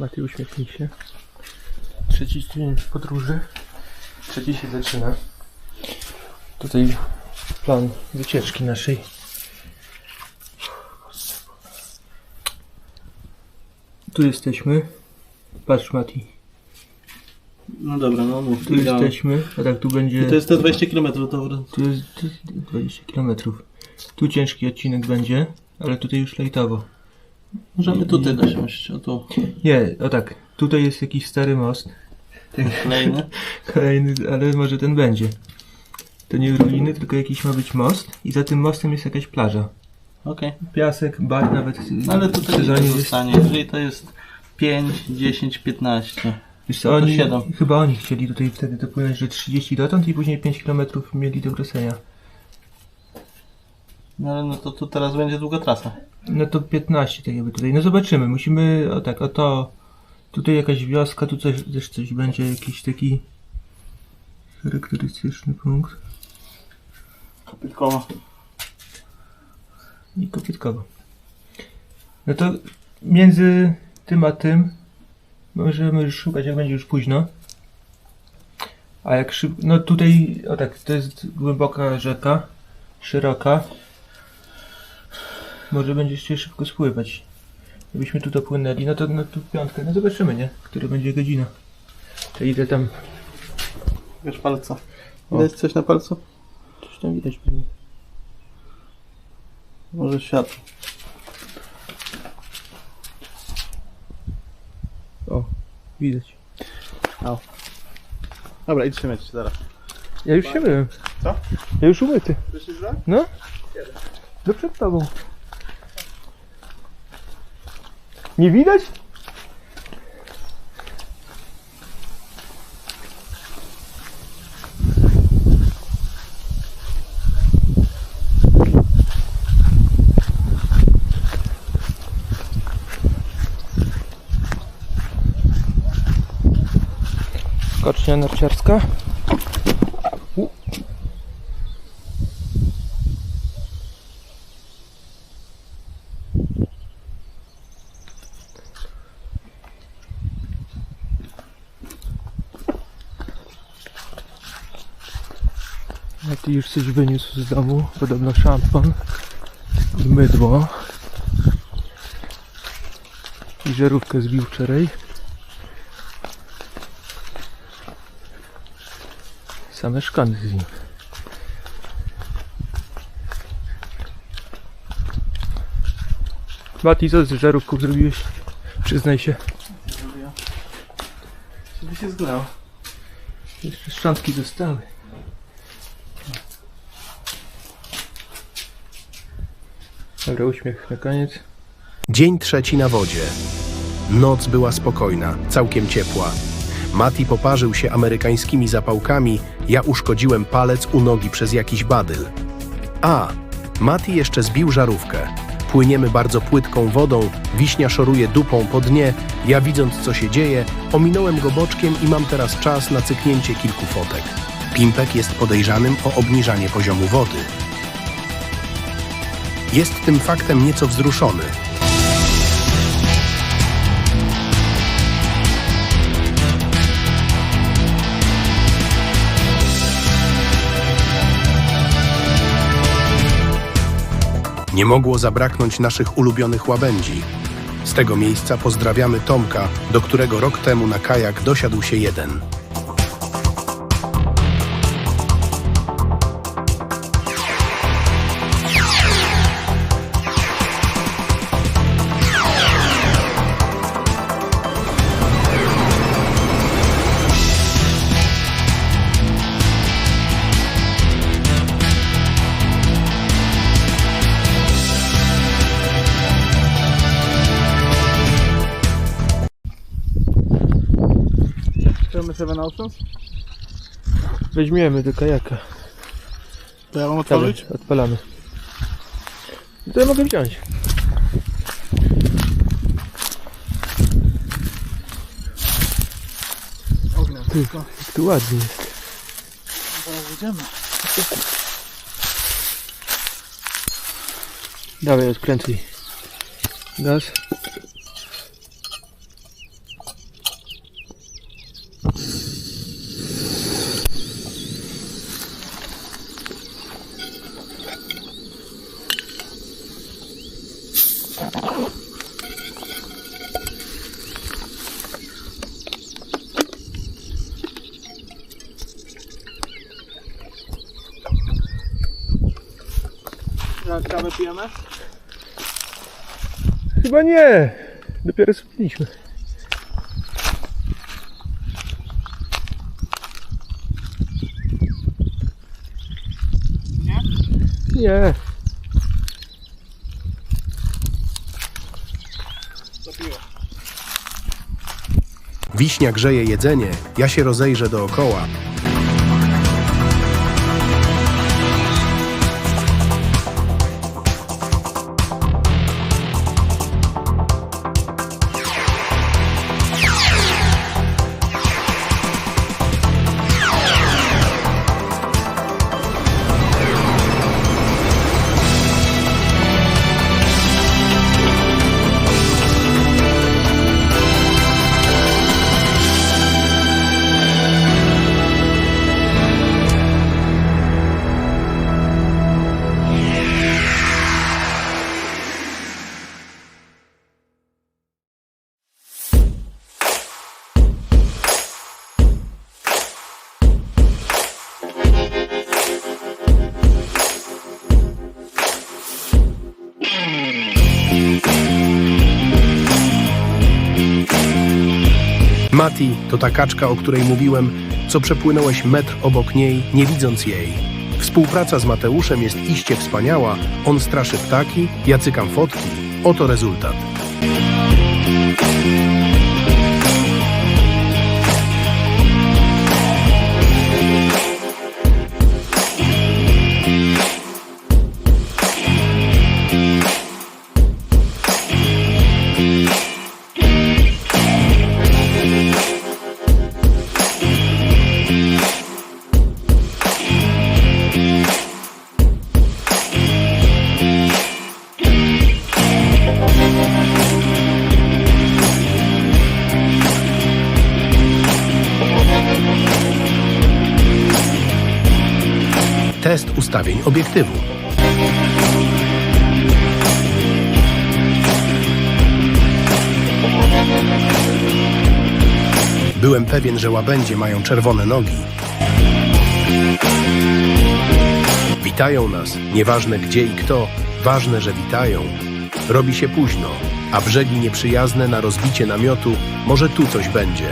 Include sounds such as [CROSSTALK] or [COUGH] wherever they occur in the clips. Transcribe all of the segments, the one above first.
Lepiej się. Trzeci dzień podróży. Trzeci się zaczyna. Tutaj plan wycieczki naszej. Tu jesteśmy. Patrz Mati. No dobra, no mów. Tu jesteśmy. A tak tu będzie. To jest te 20 km, dobra. Tu jest tu jest 20 km. Tu ciężki odcinek będzie, ale tutaj już lejtowo. Możemy tutaj dosiąść, o tu. Nie, o tak. Tutaj jest jakiś stary most. Kolejny. [LAUGHS] Kolejny, ale może ten będzie. To nie ruiny, tylko jakiś ma być most i za tym mostem jest jakaś plaża. Okej. Piasek, bar nawet No Ale w tutaj sezonie nie jest. zostanie. Jeżeli to jest 5, 10, 15. Wiesz co, to oni, siedem. chyba oni chcieli tutaj wtedy dopłynąć, że 30 dotąd i później 5 km mieli do Grosenia. No ale no to tu teraz będzie długa trasa. No to 15 tak jakby tutaj. No zobaczymy, musimy, o tak, o to, tutaj jakaś wioska, tu coś, też coś będzie, jakiś taki charakterystyczny punkt. Kopytkowo. I kopytkowo. No to między tym a tym możemy już szukać, jak będzie już późno. A jak szyb... No tutaj, o tak, to jest głęboka rzeka, szeroka. Może będziecie szybko spływać. Gdybyśmy tu dopłynęli, no to no tu piątkę, no zobaczymy, nie? Która będzie godzina. To idę tam, Wiesz palca. Widać coś na palcu? coś tam widać pewnie. Może światło. O, widać. Dobra, idź się myć zaraz. Ja już się myłem. Co? Ja już umyty. Że? No? No przed tobą. Nie widać? Skocznia narciarska. Już coś wyniósł z domu, podobno szampon i mydło. I żarówkę zbił wczoraj. Same szkany z nim. Mati, co z żarówką zrobiłeś? Przyznaj się. Żeby się zgnał. Jeszcze szczątki zostały. Dobra, uśmiech na koniec. Dzień trzeci na wodzie. Noc była spokojna, całkiem ciepła. Mati poparzył się amerykańskimi zapałkami, ja uszkodziłem palec u nogi przez jakiś badyl. A, Mati jeszcze zbił żarówkę. Płyniemy bardzo płytką wodą, wiśnia szoruje dupą po dnie, ja widząc co się dzieje, ominąłem go boczkiem i mam teraz czas na cyknięcie kilku fotek. Pimpek jest podejrzanym o obniżanie poziomu wody. Jest tym faktem nieco wzruszony, Nie mogło zabraknąć naszych ulubionych łabędzi. Z tego miejsca pozdrawiamy Tomka, do którego rok temu na kajak dosiadł się jeden. Oceans? Weźmiemy do kajaka. To ja mam otworzyć? odpalamy. To ja mogę wziąć. Ognia. Ty, jak tu ładnie jest. Zaraz idziemy. Dawaj, odkręcaj. Gaz. Teraz kawę pijemy? Chyba nie. Dopiero spiliśmy. Nie? Nie. Wiśnia grzeje jedzenie, ja się rozejrzę dookoła. Mati to ta kaczka, o której mówiłem, co przepłynąłeś metr obok niej, nie widząc jej. Współpraca z Mateuszem jest iście wspaniała. On straszy ptaki, ja cykam fotki. Oto rezultat. Test ustawień obiektywu. Byłem pewien, że łabędzie mają czerwone nogi. Witają nas, nieważne gdzie i kto, ważne, że witają. Robi się późno, a brzegi nieprzyjazne na rozbicie namiotu, może tu coś będzie.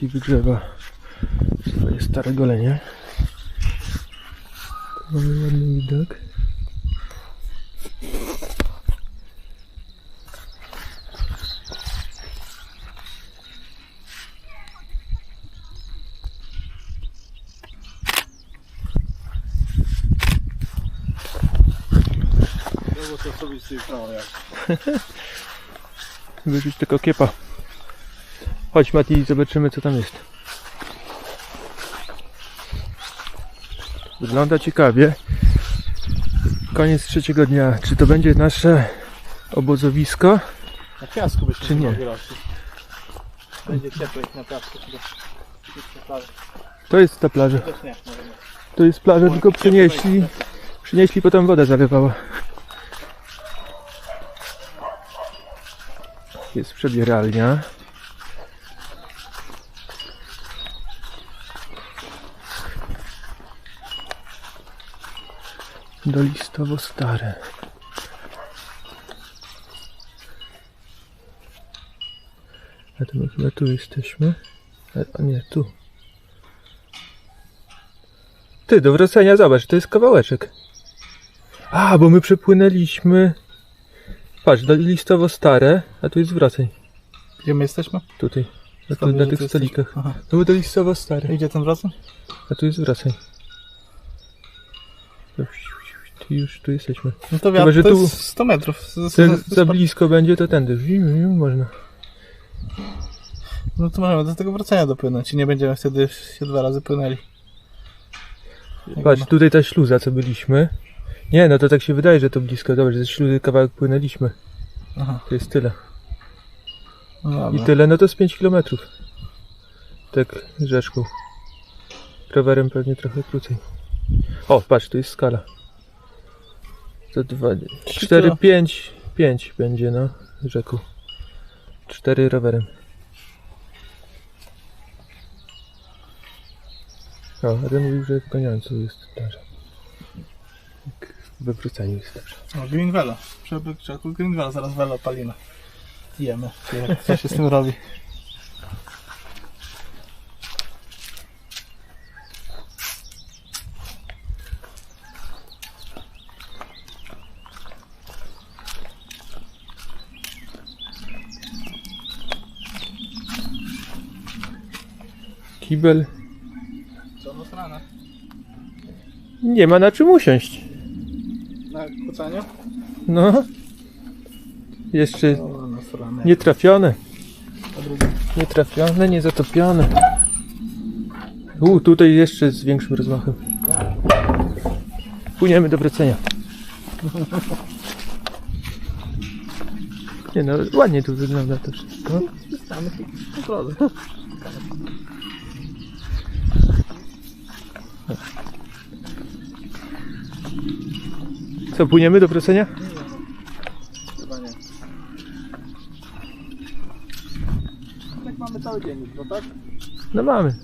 Mati wygrzewa swoje stare golenie. Tu mamy ładny widok. Jak. [LAUGHS] Wyrzuć tylko kiepa. Chodź Mati, zobaczymy co tam jest. Wygląda ciekawie. Koniec trzeciego dnia. Czy to będzie nasze obozowisko? Na piasku byśmy Czy nie? Będzie ciepło na piasku. To jest ta plaża. To jest plaża, tylko przynieśli. Przynieśli, potem woda zalewała. Jest przebieralnia. Do listowo stare. A to my chyba tu jesteśmy. A, nie, tu. Ty, do wracania zobacz, to jest kawałeczek. A, bo my przepłynęliśmy. Patrz, do listowo stare, a tu jest wracaj. Gdzie my jesteśmy? Tutaj. Na, tu, na tych stolikach. No bo do listowo stare, I Gdzie ten wracam? a tu jest wracaj. To Tu już tu jesteśmy. No to Chyba, wiatr że to tu- jest 100 metrów. Z- Za, za blisko będzie, to tędy. Można. No to możemy do tego wracania dopłynąć i nie będziemy wtedy się dwa razy płynęli. Patrz, tutaj ta śluza, co byliśmy. Nie, no to tak się wydaje, że to blisko. Dobra, że ze śluzy kawałek płynęliśmy. Aha, To jest tyle. no I tyle, no to z 5 km. Tak, rzeczką. Rowerem pewnie trochę krócej. O, patrz, tu jest skala. To dwa, cztery, kilo. pięć, pięć będzie, no, rzeką. Cztery rowerem. O, ale mówił, że w goniącu jest. Tak, We wróceniu jest dobrze. O, Green Velo. Przebyk czeku Green Velo, zaraz Velo palimy. Jemy. Co się z tym robi? Kibel. Co na stronę? Nie ma na czym usiąść. Na kucaniu? No. Jeszcze No, na stronę. nietrafione. A drugi? Nietrafione, niezatopione. U, tutaj jeszcze z większym rozmachem. Płyniemy do wracenia. Nie no, ładnie tu wygląda to wszystko. Mamy kontrolę. Co, płyniemy do wracenia? Chyba nie. Tak mamy cały dzień jutro, tak? No mamy.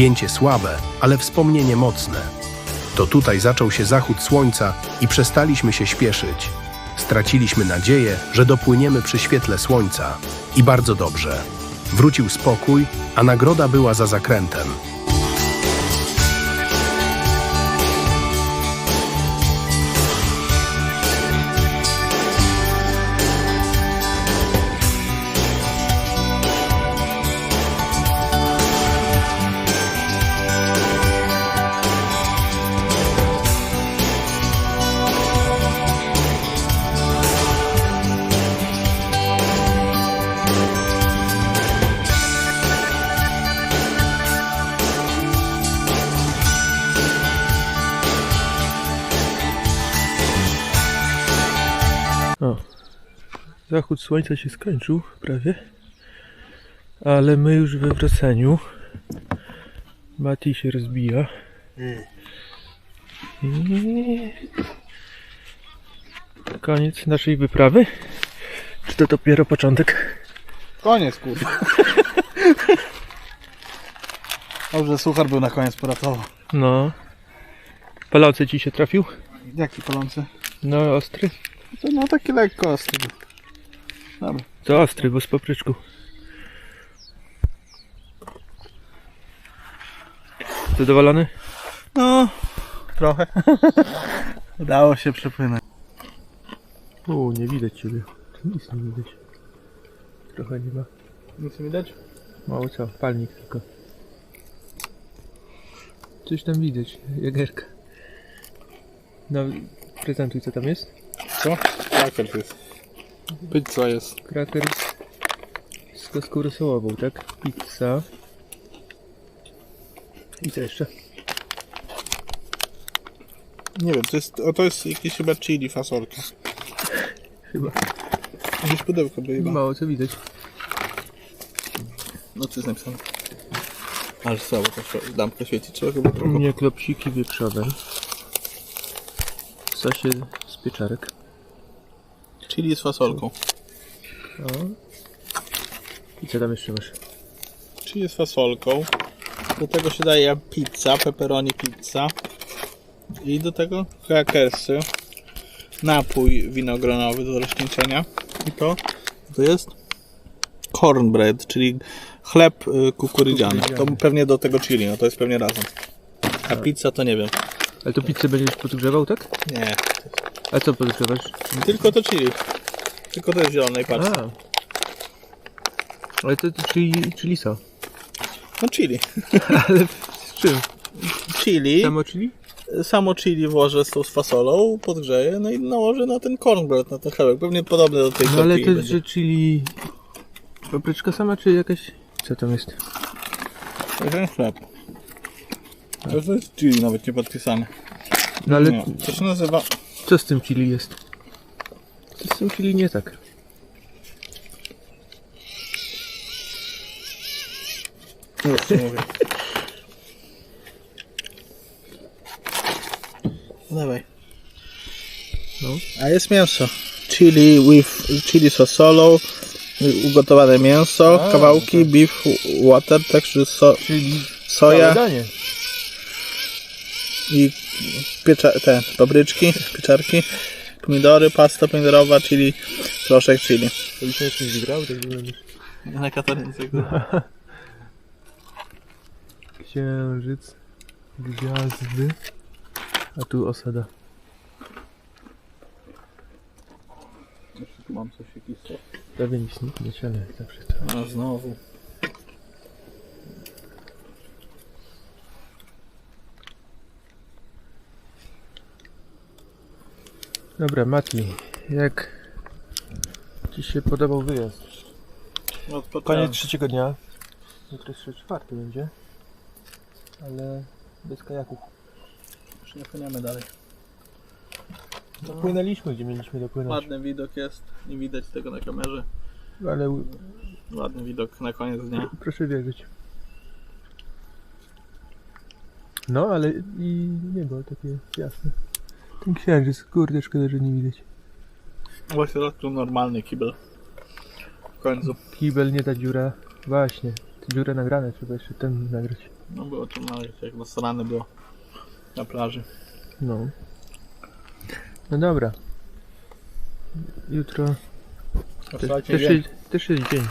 Zdjęcie słabe, ale wspomnienie mocne. To tutaj zaczął się zachód słońca i przestaliśmy się śpieszyć. Straciliśmy nadzieję, że dopłyniemy przy świetle słońca. I bardzo dobrze. Wrócił spokój, a nagroda była za zakrętem. Zachód słońca się skończył prawie. Ale my już we wracaniu. Mati się rozbija. I... Koniec naszej wyprawy. Czy to dopiero początek? Koniec, kurwa. [LAUGHS] Dobrze, suchar był na koniec poratował. No. Palący ci się trafił? Jaki palący? No ostry. To no taki lekko ostry. Dobra. To ostry, bo z papryczką. Zadowolony? No, trochę. [LAUGHS] Udało się przepłynąć. U, nie widać ciebie. Tu nic nie widać. Trochę nie ma. Nic nie widać? Mało co, palnik tylko. Coś tam widać, jagerka. No, prezentuj co tam jest. Co? Kraker to jest. Pizza jest. Kraker z kostką rosołową, tak? Pizza. I co jeszcze? Nie wiem, to jest, o, to jest jakieś chyba chili fasolka. Chyba. Jakieś pudełko by chyba. Mało co widać. No to jest napisane. Ale słabo to lampka świeci, trzeba chyba trochę. mnie klopsiki wieprzowe. W sosie z pieczarek. Chili z fasolką. I co tam jeszcze masz? Chili z fasolką. Do tego się daje pizza, pepperoni pizza. I do tego krakersy. Napój winogronowy do rozcieńczenia. I to, to jest cornbread, czyli chleb y, kukurydziany. To pewnie do tego chili, no to jest pewnie razem. A pizza to nie wiem. Ale to pizzę będziesz podgrzewał, tak? Nie, A co podgrzewasz? tylko to chili. Tylko to jest zielonej paczce. A. Ale to, to czyli co? No chili. [LAUGHS] Ale z czym? Chili. Samo chili? samo chili włożę z tą z fasolą, podgrzeję, no i nałożę na ten cornbread, na ten chlebek. Pewnie podobny do tej No ale to że chili... Papryczka sama, czy jakaś... Co tam jest? To jest ten chleb. To jest chili nawet nie podpisane. No ale Nie, to się nazywa... co z tym chili jest? Co z tym chili nie tak? Już ci mówię. No Dawaj. No. A jest mięso. Chili with chili z fasolą, ugotowane mięso, A, kawałki, beef water, także so, soja i piecze, te papryczki, pieczarki, pomidory, pasta pomidorowa, chili, proszek chili. To byś jeszcze nie wygrał, tak wyglądasz. Na katarynce. Księżyc, gwiazdy, a tu osada. Mam coś jakiś sos. Prawie nic nie ale zawsze to. A znowu. Dobra, Mati, jak Ci się podobał wyjazd? Koniec trzeciego dnia. Jutro jeszcze czwarty będzie. Ale bez kajaków. Już nie płyniemy dalej. Dopłynęliśmy, gdzie mieliśmy dopłynąć. Ładny widok jest, nie widać tego na kamerze. Ale Ładny widok na koniec dnia. proszę wierzyć. No, ale i niebo takie jasne. Ten księżyc, kurde, szkoda, że nie widać. W środku normalny kibel. W końcu. Kibel, nie ta dziura. Właśnie, tę dziurę nagrane, trzeba jeszcze ten nagrać. No było to małe, jak nasrane było na plaży. No. No dobra. Jutro też, też, też jest dzień.